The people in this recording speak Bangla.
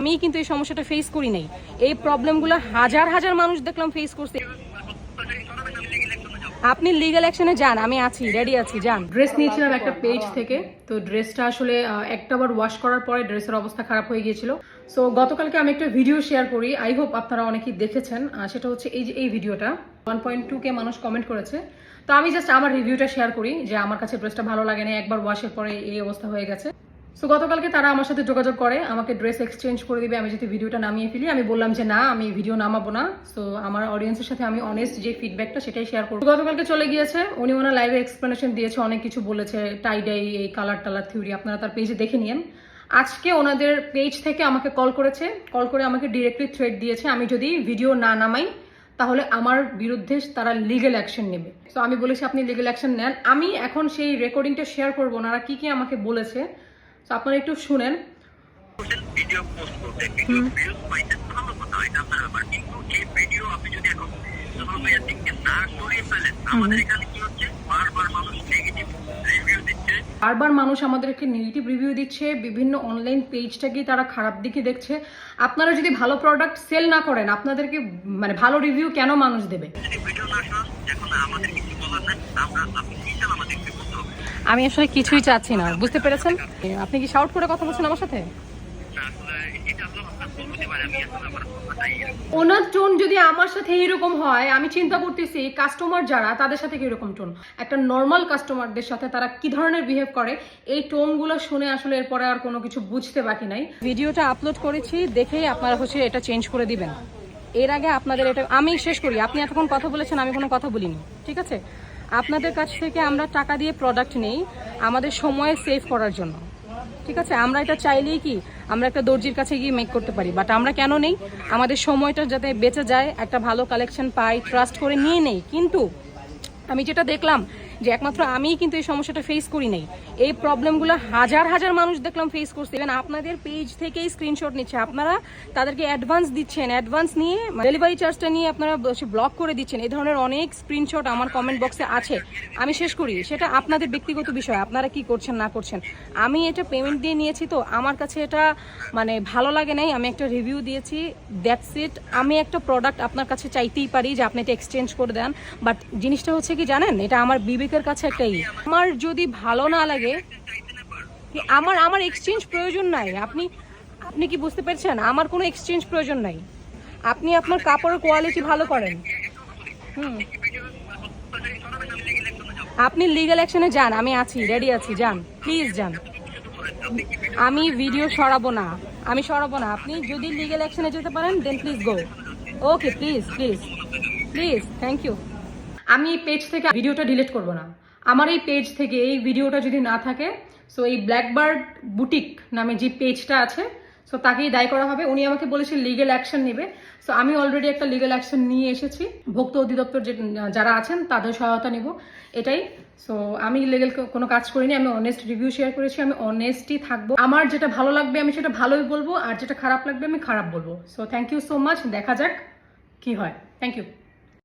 আমি কিন্তু এই সমস্যাটা ফেস করি নাই। এই প্রবলেমগুলো হাজার হাজার মানুষ দেখলাম ফেস করছে। আপনি লিগ্যাল অ্যাকশনে যান আমি আছি রেডি আছি যান। ড্রেস নিয়েছিলাম একটা পেজ থেকে তো ড্রেসটা আসলে আহ, একটা বার ওয়াশ করার পরে ড্রেসের অবস্থা খারাপ হয়ে গিয়েছিল। সো গতকালকে আমি একটা ভিডিও শেয়ার করি আই হোপ আপনারা অনেকেই দেখেছেন সেটা হচ্ছে এই যে এই ভিডিওটা ওয়ান পয়েন্ট টু কে মানুষ কমেন্ট করেছে। তো আমি জাস্ট আমার রিভিউটা শেয়ার করি যে আমার কাছে ড্রেসটা ভালো লাগে না একবার ওয়াশের পরে এই অবস্থা হয়ে গেছে। সো গতকালকে তারা আমার সাথে যোগাযোগ করে, আমাকে ড্রেস এক্সচেঞ্জ করে দিবে, আমি যদি ভিডিওটা নামিয়ে ফেলি। আমি বললাম যে, না, আমি ভিডিও নামাবো না। সো আমার অডিয়েন্সের সাথে আমি অনেস্ট যে ফিডব্যাকটা সেটাই শেয়ার করব। গতকালকে চলে গিয়েছে, উনি ওনার লাইভে এক্সপ্লেনেশন দিয়েছে, অনেক কিছু বলেছে টাইডাই এই কালার টালার থিওরি আপনারা তার পেজে দেখে নিন আজকে ওনাদের পেজ থেকে আমাকে কল করেছে কল করে আমাকে ডিরেক্টলি থ্রেড দিয়েছে, আমি যদি ভিডিও না নামাই, তাহলে আমার বিরুদ্ধে তারা লিগেল অ্যাকশন নেবে। তো আমি বলেছি, আপনি লিগেল অ্যাকশন নেন। আমি এখন সেই রেকর্ডিংটা শেয়ার করব, ওনারা কি কি আমাকে বলেছে তো আপনারা একটু শুনেন। ভিডিও পোস্ট করতে ভিউজ পাইতে ভালো কথা এটা আপনার ব্যাপার কিন্তু এই ভিডিও আপনি যদি এখন সোশ্যাল মিডিয়া থেকে না সরিয়ে ফেলেন আমাদের এখানে কি হচ্ছে বারবার মানুষ নেগেটিভ রিভিউ দিচ্ছে বারবার মানুষ আমাদেরকে নেগেটিভ রিভিউ দিচ্ছে, বিভিন্ন অনলাইন পেজটাকেই তারা খারাপ দিকে দেখছে। আপনারা যদি ভালো প্রোডাক্ট সেল না করেন, আপনাদেরকে মানে ভালো রিভিউ কেন মানুষ দেবে? আমি আসলে কিছুই চাচ্ছি না, বুঝতে পেরেছেন? আপনি কি শাউট করে কথা বলছেন আমার সাথে? ওনার টোন যদি আমার সাথে এইরকম হয়, আমি চিন্তা করতেছি কাস্টমার যারা, তাদের সাথে কীরকম টোন একটা নর্মাল কাস্টমারদের সাথে তারা কি ধরনের বিহেভ করে? এই টোনগুলো শুনে আসলে এরপরে আর কোনো কিছু বুঝতে বাকি নাই। ভিডিওটা আপলোড করেছি, দেখেই আপনারা হচ্ছে এটা চেঞ্জ করে দিবেন। এর আগে আপনাদের এটা আমি শেষ করি, আপনি এতক্ষণ কথা বলেছেন, আমি কোনো কথা বলিনি, ঠিক আছে? আপনাদের কাছ থেকে আমরা টাকা দিয়ে প্রোডাক্ট নেই, আমাদের সময় সেভ করার জন্য। ঠিক আছে? আমরা এটা চাইলেই কি আমরা একটা দর্জির কাছে গিয়ে মেক করতে পারি। বাট আমরা কেন নেই? আমাদের সময়টা যাতে বেঁচে যায়, একটা ভালো কালেকশন পাই ট্রাস্ট করে নিয়ে নেই। কিন্তু আমি যেটা দেখলাম যে একমাত্র আমিই কিন্তু এই সমস্যাটা ফেস করি নাই। এই প্রবলেমগুলো হাজার হাজার মানুষ দেখলাম ফেস করছে। ইভেন আপনাদের পেজ থেকেই স্ক্রিনশট নিচ্ছে। আপনারা তাদেরকে অ্যাডভান্স দিচ্ছেন। অ্যাডভান্স নিয়ে ডেলিভারি চার্জটা নিয়ে আপনারা ব্লক করে দিচ্ছেন। এই ধরনের অনেক স্ক্রিনশট আমার কমেন্ট বক্সে আছে। আমি শেষ করি। সেটা আপনাদের ব্যক্তিগত বিষয়। আপনারা কি করছেন, না করছেন? আমি এটা পেমেন্ট দিয়ে নিয়েছি তো। আমার কাছে এটা মানে ভালো লাগে নাই। আমি একটা রিভিউ দিয়েছি। দ্যাটস ইট আমি একটা প্রোডাক্ট আপনার কাছে চাইতেই পারি যে আপনি এটা এক্সচেঞ্জ করে দেন। বাট জিনিসটা হচ্ছে কি জানেন? এটা আমার বিবেকের কাছে একটাই আমার যদি ভালো না লাগে আমার আমার এক্সচেঞ্জ প্রয়োজন নাই। আপনি আপনি কি বুঝতে পেরেছেন? আমার কোনো এক্সচেঞ্জ প্রয়োজন নাই। আপনি আপনার কাপড়ের কোয়ালিটি ভালো করেন। হুম। আপনি লিগ্যাল অ্যাকশনে যান। আমি আছি রেডি আছি। যান প্লিজ যান। আমি ভিডিও সরাবো না। আমি সরাবো না। আপনি যদি লিগ্যাল অ্যাকশনে যেতে পারেন then please go okay please please please thank you আমি এই পেজ থেকে ভিডিওটা ডিলিট করব না। আমার এই পেজ থেকে এই ভিডিওটা যদি না থাকে সো এই ব্ল্যাকবার্ড বুটিক নামে যে পেজটা আছে সো তাকেই দায়ী করা হবে। উনি আমাকে বলেছে লিগেল অ্যাকশন নেবে। সো আমি অলরেডি একটা লিগেল অ্যাকশন নিয়ে এসেছি। ভোক্তা অধিদপ্তর যে, যারা আছেন, তাদের সহায়তা নেব। এটাই। সো আমি লিগেল কোনো কাজ করিনি। আমি অনেস্ট রিভিউ শেয়ার করেছি। আমি অনেস্টই থাকব। আমার যেটা ভালো লাগবে, আমি সেটা ভালোই বলব। আর যেটা খারাপ লাগবে, আমি খারাপ বলব। So thank you so much দেখা যাক কি হয়। Thank you